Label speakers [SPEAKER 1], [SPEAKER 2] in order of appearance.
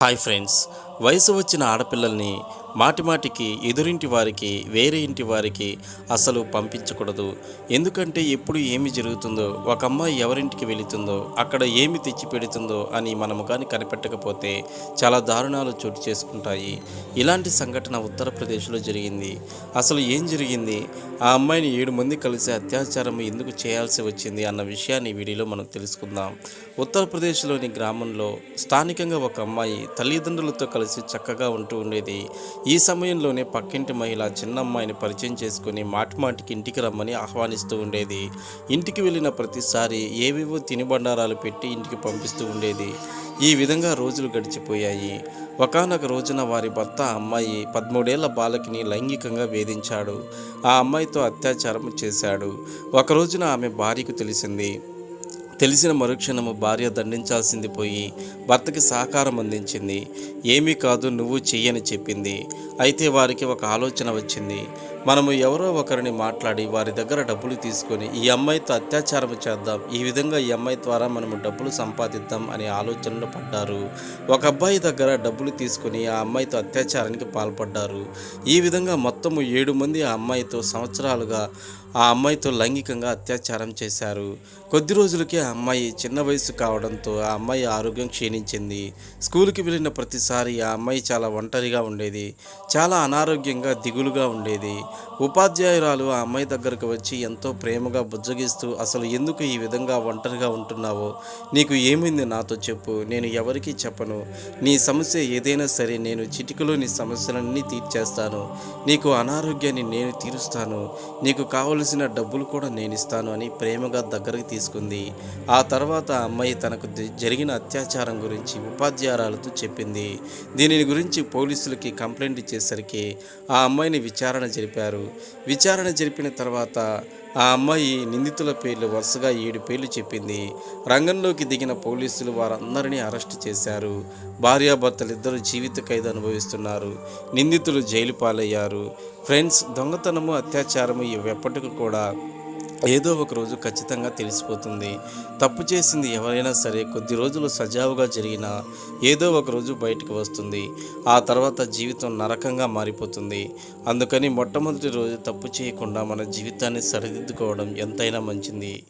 [SPEAKER 1] Hi friends వయసు వచ్చిన ఆడపిల్లల్ని మాటిమాటికి ఎదురింటి వారికి వేరే ఇంటి వారికి అసలు పంపించకూడదు. ఎందుకంటే ఎప్పుడు ఏమి జరుగుతుందో ఒక అమ్మాయి ఎవరింటికి వెళుతుందో అక్కడ ఏమి తెచ్చి పెడుతుందో అని మనము కానీ కనిపెట్టకపోతే చాలా దారుణాలు చోటు చేసుకుంటాయి. ఇలాంటి సంఘటన ఉత్తరప్రదేశ్లో జరిగింది. అసలు ఏం జరిగింది? ఆ అమ్మాయిని ఏడు మంది కలిసి అత్యాచారం ఎందుకు చేయాల్సి వచ్చింది అన్న విషయాన్ని వీడియోలో మనం తెలుసుకుందాం. ఉత్తరప్రదేశ్లోని గ్రామంలో స్థానికంగా ఒక అమ్మాయి తల్లిదండ్రులతో కలిసి చక్కగా ఉంటూ ఉండేది. ఈ సమయంలోనే పక్కింటి మహిళ చిన్న అమ్మాయిని పరిచయం చేసుకుని మాటిమాటికి ఇంటికి రమ్మని ఆహ్వానిస్తూ ఉండేది. ఇంటికి వెళ్ళిన ప్రతిసారి ఏవేవో తినిబండారాలు పెట్టి ఇంటికి పంపిస్తూ ఉండేది. ఈ విధంగా రోజులు గడిచిపోయాయి. ఒకానొక రోజున వారి భర్త అమ్మాయి పదమూడేళ్ళ బాలకిని లైంగికంగా వేధించాడు. ఆ అమ్మాయితో అత్యాచారం చేశాడు. ఒక రోజున ఆమె భార్యకు తెలిసింది. తెలిసిన మరుక్షణము భార్య దండించాల్సింది పోయి భర్తకి సహకారం అందించింది. ఏమీ కాదు నువ్వు చెయ్యని చెప్పింది. అయితే వారికి ఒక ఆలోచన వచ్చింది. మనము ఎవరో ఒకరిని మాట్లాడి వారి దగ్గర డబ్బులు తీసుకొని ఈ అమ్మాయితో అత్యాచారం చేద్దాం. ఈ విధంగా ఈ అమ్మాయి ద్వారా మనము డబ్బులు సంపాదిద్దాం అనే ఆలోచనలో పడ్డారు. ఒక అబ్బాయి దగ్గర డబ్బులు తీసుకొని ఆ అమ్మాయితో అత్యాచారానికి పాల్పడ్డారు. ఈ విధంగా మొత్తము ఏడు మంది ఆ అమ్మాయితో సంవత్సరాలుగా ఆ అమ్మాయితో లైంగికంగా అత్యాచారం చేశారు. కొద్ది రోజులకే ఆ అమ్మాయి చిన్న వయసు కావడంతో ఆ అమ్మాయి ఆరోగ్యం క్షీణించింది. స్కూల్కి వెళ్ళిన ప్రతిసారి ఆ అమ్మాయి చాలా ఒంటరిగా ఉండేది. చాలా అనారోగ్యంగా దిగులుగా ఉండేది. ఉపాధ్యాయురాలు ఆ అమ్మాయి దగ్గరకు వచ్చి ఎంతో ప్రేమగా బుజ్జగిస్తూ అసలు ఎందుకు ఈ విధంగా ఒంటరిగా ఉంటున్నావో? నీకు ఏమైంది నాతో చెప్పు. నేను ఎవరికీ చెప్పను. నీ సమస్య ఏదైనా సరే నేను చిటికలో నీ సమస్యలన్నీ తీర్చేస్తాను. నీకు అనారోగ్యాన్ని నేను తీరుస్తాను. నీకు కావలసిన డబ్బులు కూడా నేను ఇస్తాను అని ప్రేమగా దగ్గరికి తీసుకుంది. ఆ తర్వాత అమ్మాయి తనకు జరిగిన అత్యాచారం గురించి ఉపాధ్యాయురాలతో చెప్పింది. దీనిని గురించి పోలీసులకి కంప్లైంట్ ఇచ్చేసరికి ఆ అమ్మాయిని విచారణ జరిపారు. విచారణ జరిపిన తర్వాత ఆ అమ్మాయి నిందితుల పేర్లు వరుసగా ఏడు పేర్లు చెప్పింది. రంగంలోకి దిగిన పోలీసులు వారందరినీ అరెస్ట్ చేశారు. భార్యాభర్తలిద్దరూ జీవిత ఖైదు అనుభవిస్తున్నారు. నిందితులు జైలు పాలయ్యారు. ఫ్రెండ్స్ దొంగతనము అత్యాచారము ఇవి ఎప్పటికీ కూడా ఏదో ఒక రోజు ఖచ్చితంగా తెలిసిపోతుంది. తప్పు చేసింది ఎవరైనా సరే కొద్ది రోజులు సజావుగా జరిగినా ఏదో ఒక రోజు బయటకు వస్తుంది. ఆ తర్వాత జీవితం నరకంగా మారిపోతుంది. అందుకని మొట్టమొదటి రోజు తప్పు చేయకుండా మన జీవితాన్ని సరిదిద్దుకోవడం ఎంతైనా మంచిది.